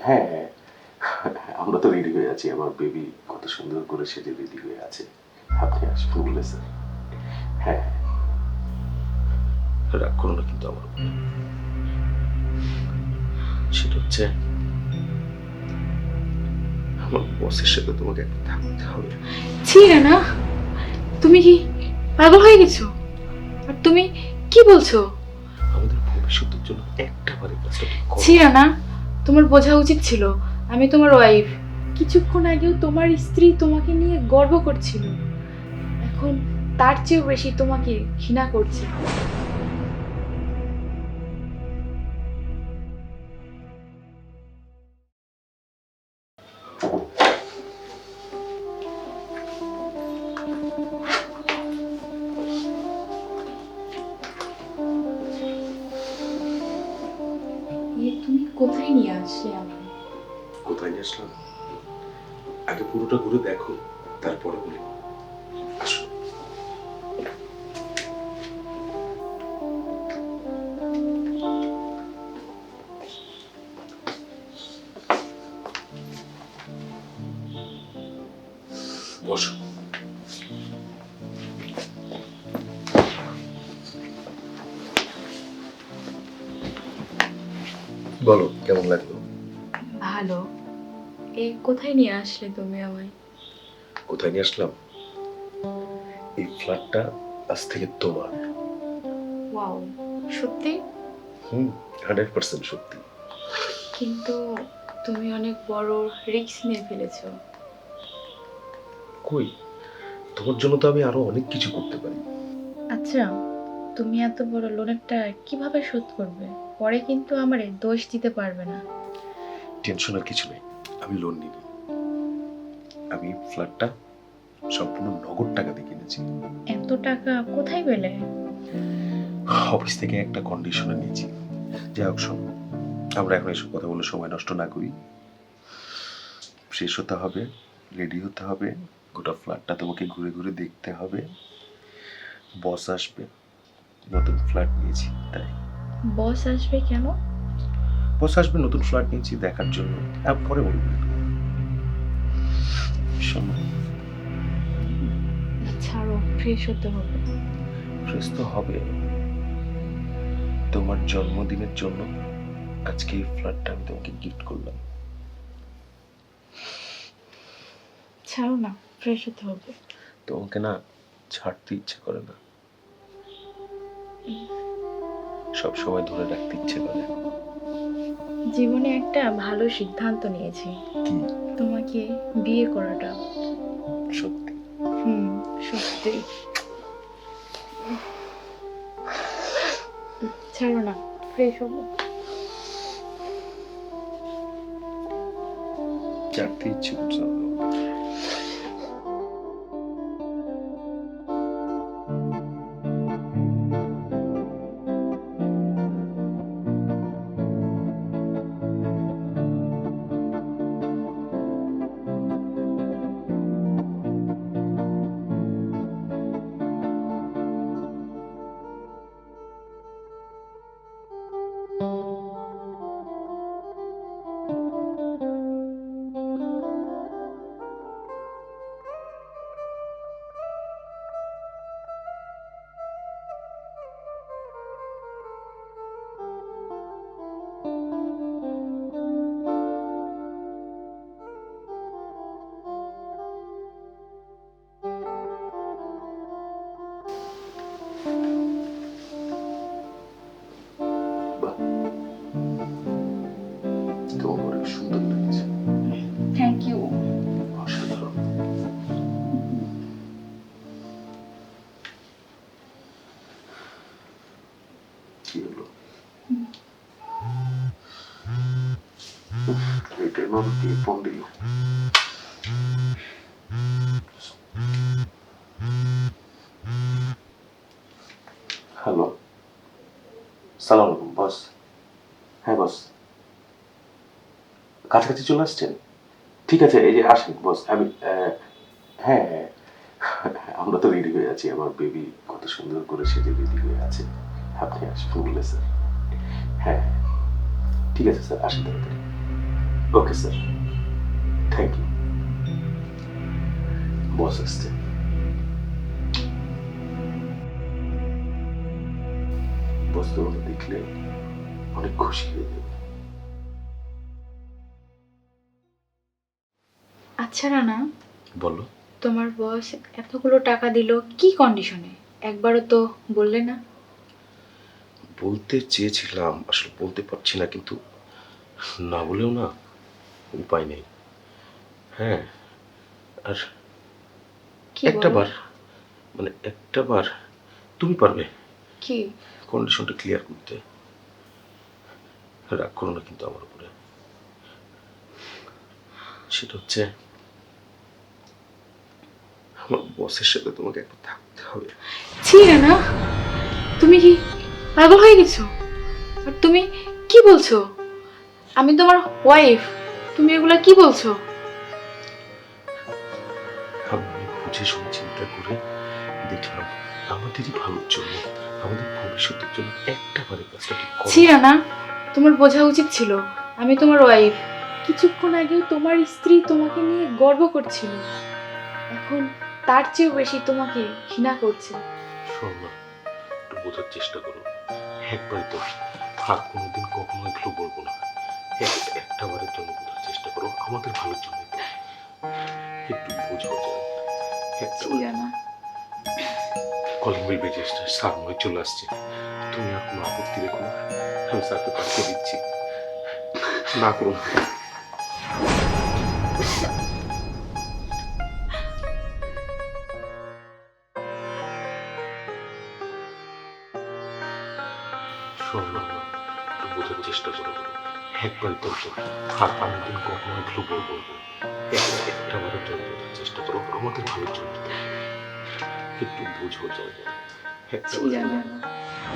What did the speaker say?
হ্যাঁ আমরা তো রেডি হয়ে আছি। আমার বেবি কত সুন্দর করে সেজে রেডি হয়ে আছে। আপনি আসবেন বলে স্যার। হ্যাঁ রাগ করো না কিন্তু আমার। সেটা হচ্ছে আমার বসের সাথে তোমাকে একটু থাকতে হবে। ছি না তুমি কি পাগল হয়ে গেছো? আর তুমি কি বলছো? আমাদের ভবিষ্যতের জন্য একটা বারে কাজটা ঠিক না তোমার বোঝা উচিত ছিল। আমি তোমার ওয়াইফ কিছুক্ষণ আগেও তোমার স্ত্রী তোমাকে নিয়ে গর্ব করছিল। এখন তার চেয়েও বেশি তোমাকে ঘৃণা করছে। কোথায় নিয়ে আসলে আমায় কোথায় নিয়ে আসলাম? আগে পুরোটা ঘুরে দেখো তারপরে বলি। বলো কেমন লাগল? ভালো। এই কোথায় নিয়ে আসলে তুমি আমায়? কোথায় নিয়ে আসলাম? এই ফ্ল্যাটটা আজ থেকে তোমার। ওয়াও সত্যি? হুম হান্ড্রেড পার্সেন্ট সত্যি। কিন্তু তুমি অনেক বড় রিস্ক নিয়ে ফেলেছো। কই? তোমার জন্য তো আমি আরও অনেক কিছু করতে পারি। আচ্ছা তুমি এত বড় লোনেরটা কীভাবে শোধ করবে? পরে কিন্তু আমারে দোষ দিতে পারবে না। টেনশনের কিছু নেই। আমি লোন নিইনি আমি ফ্ল্যাটটা সম্পূর্ণ নগদ টাকা দিয়ে কিনেছি। এত টাকা কোথায় পেলে? অফিস থেকে একটা কন্ডিশনে নিয়েছি। যাই হোক শোনো। আমরা এখন এসব কথা বলে সময় নষ্ট না করি। শেষ হতে হবে রেডি হতে হবে। গোটা ফ্ল্যাটটা তোমাকে ঘুরে ঘুরে দেখতে হবে। বস আসবে। নতুন ফ্ল্যাট নিয়েছি তাই। বস আসবে কেন? বস আসবে নতুন ফ্ল্যাট নিয়েছি দেখার জন্য পরে বলব। শোনো ছাড়ো ফ্রেশ হতে হবে। ফ্রেশ তো হবে। তোমার জন্মদিনের জন্য আজকে এই ফ্ল্যাটটা আমি তোমাকে গিফট করলাম। ছাড়ো না ফ্রেশ হতে হবে। তোমাকে না ছাড়তে ইচ্ছে করে না। সব সময় ধরে রাখতে ইচ্ছে করে। জীবনে একটা ভালো সিদ্ধান্ত নিয়েছি। কি? তোমাকে বিয়ে করাটা। সত্যি? হুম সত্যি। ছাড়ো না ফ্রেশ হব। ছাড়তে ইচ্ছে করছে সুন্দর লাগছে থ্যাংক ইউ অসাধারণ এটার মধ্যে কে? ফোন দিল হ্যালো সালাম আলাইকুম বস হ্যাঁ বস কাছাকাছি চলে আসছেন? ঠিক আছে, এই যে আসেন, বস, আমি হ্যাঁ আমরা তো রেডি হয়ে আছি, আমার বেবি কত সুন্দর করে সেজে রেডি হয়ে আছে। আপনি আসবেন বলে স্যার হ্যাঁ ঠিক আছে স্যার আসেন তাড়াতাড়ি। Okay sir thank you boss আসছে। বস, তোমাকে দেখলে অনেক খুশি হয়ে যাবে। আচ্ছা রানা। বলো। তোমার বস এতগুলো টাকা দিল কি কন্ডিশনে একবারও তো বললে না। বলতে চেয়েছিলাম আসলে বলতে পারছি না কিন্তু না বলেও না উপায় নেই। হ্যাঁ আর কি একটা বলো? বার মানে একটা বার তুমি পারবে। কি? কন্ডিশনটা ক্লিয়ার করতে। রাগ করো না কিন্তু আমার উপরে। সেটা হচ্ছে আমার বসের সাথে তোমাকে একবার থাকতে হবে। ছি রানা তুমি কি পাগল হয়ে গেছো? আর তুমি কি বলছো? আমি তোমার ওয়াইফ তুমি এগুলা কি বলছো? আমি বুঝে শুনে চিন্তা করে দেখলাম আমাদেরই ভালোর জন্য আমাদের ভবিষ্যতের জন্য একটা বারে কাজটা ঠিক করো। ছি রানা তোমার বোঝা উচিত ছিল আমি তোমার ওয়াইফ কিছুক্ষণ আগেও তোমার স্ত্রী তোমাকে নিয়ে গর্ব করছিল। এখন তার চেয়েও বেশি তোমাকে ঘৃণা করছে। শোন না একটু বোঝার চেষ্টা করো। একবারই তো আর কোনোদিন কখনো এগুলো বলব না। একটা বারের জন্য বোঝার চেষ্টা করো আমাদের ভালোর জন্যই তো একটু বোঝাও যায়। কলিং বেল বেজে এসছে স্যার মনে চলে আসছে। তুমি আর কোনো আপত্তি রেখো না। আমি স্যারকে পাঠিয়ে দিচ্ছি। না করুন একটু বোঝার চেষ্টা করে বলো একবার বলব আর আমি দিন কখনো এগুলো বলব একটা বারের জল বোঝার চেষ্টা করো আমাদের ভালোর জন্য। একটু বুঝো জল একটা বার-